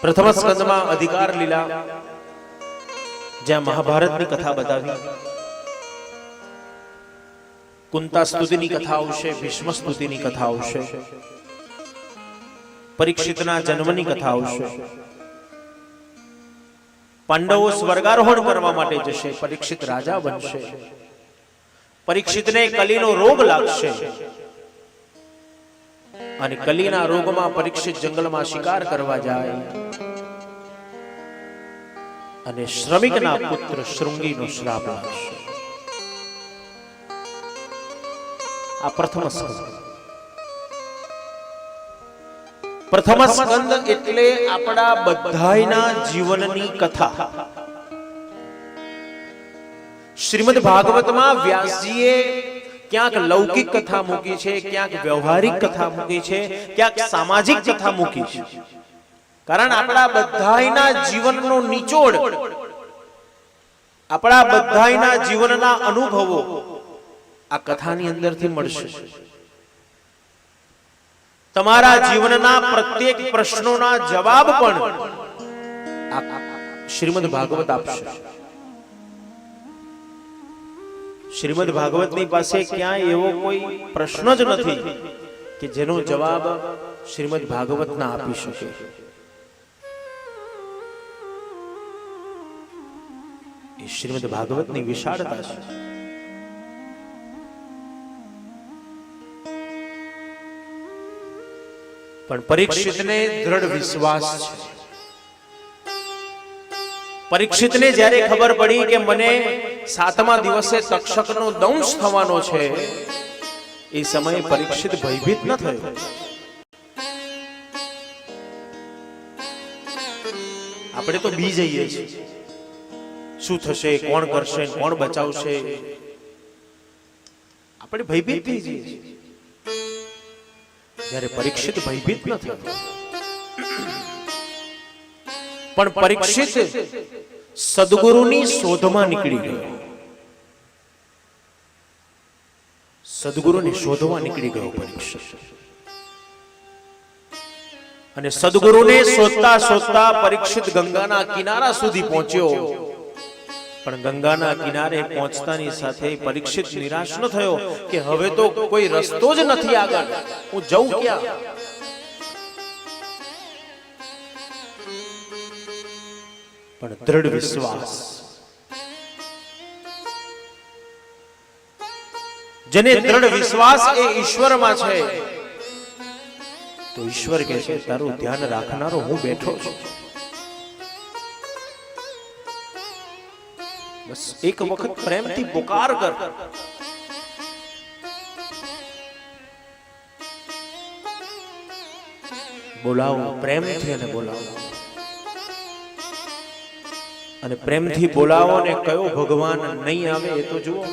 પ્રથમ સ્કંદમાં અધિકાર લીલા, જ્યાં મહાભારતની કથા બતાવી. કુંતા સ્તુતિની કથા આવશે ભીષ્મ સ્તુતિની કથા આવશે. પરીક્ષિતના જન્મની કથા આવશે. પાંડવો સ્વર્ગારોહણ કરવા માટે જશે, પરીક્ષિત રાજા બનશે. પરીક્ષિતને કલીનો રોગ લાગશે. અને કલીના રોગમાં પરીક્ષિત જંગલમાં શિકાર કરવા જાય. અને શ્રમિકના પુત્ર શૃંગીનો શ્રાપ લાગશે આ પ્રથમ સ્કંદ. પ્રથમ સ્કંદ એટલે આપણા બધાયના જીવનની કથા. શ્રીમદ ભાગવતમાં વ્યાસજીએ ક્યાંક લૌકિક કથા મૂકી છે ક્યાંક વ્યવહારિક કથા મૂકી છે ક્યાંક સામાજિક કથા મૂકી છે. કારણ આપણા બધાના જીવનનો નિચોડ આપણા બધાના જીવનના અનુભવો આ કથાની અંદરથી મળશે. તમારા જીવનના પ્રત્યેક પ્રશ્નોના જવાબ પણ શ્રીમદ ભાગવત આપશે. શ્રીમદ ભાગવતની પાસે ક્યાંય એવો કોઈ પ્રશ્ન જ નથી કે જેનો જવાબ શ્રીમદ ભાગવત ના આપી શકે. એ શ્રીમદ ભાગવતની વિશાળતા છે. પણ પરીક્ષિતને દ્રઢ વિશ્વાસ છે. પરીક્ષિતને જ્યારે ખબર પડી કે મને સાતમા દિવસે તક્ષકનો દંશ થવાનો છે. એ સમયે પરીક્ષિત ભયભીત ન થયો. આપણે તો બી જઈએ છીએ. શું થશે કોણ કરશે કોણ બચાવશે? આપણે ભયભીત થઈ જઈએ છીએ. જ્યારે પરીક્ષિત ભયભીત ન થયો. પણ પરીક્ષિત સદગુરુની શોધમાં નીકળી ગયો સદગુરુને શોધવા નીકળી ગયો પરીક્ષિત અને સદગુરુને શોધતા શોધતા પરીક્ષિત ગંગાના કિનારા સુધી પહોંચ્યો. પણ ગંગાના કિનારે પહોંચતાની સાથે પરીક્ષિત નિરાશ ન થયો કે હવે તો કોઈ રસ્તો જ નથી આગળ. હું જઉં ક્યાં? પણ દ્રઢ વિશ્વાસ. જેને દ્રઢ વિશ્વાસ એ ઈશ્વરમાં છે. તો ઈશ્વર કહે છે તારું ધ્યાન રાખનારો હું બેઠો છું. બસ એક વખત પ્રેમથી પુકાર કર. બોલાવો પ્રેમથી અને બોલાવો. અને પ્રેમથી બોલાવો ને કયો ભગવાન નહીં આવે એ તો જુઓ.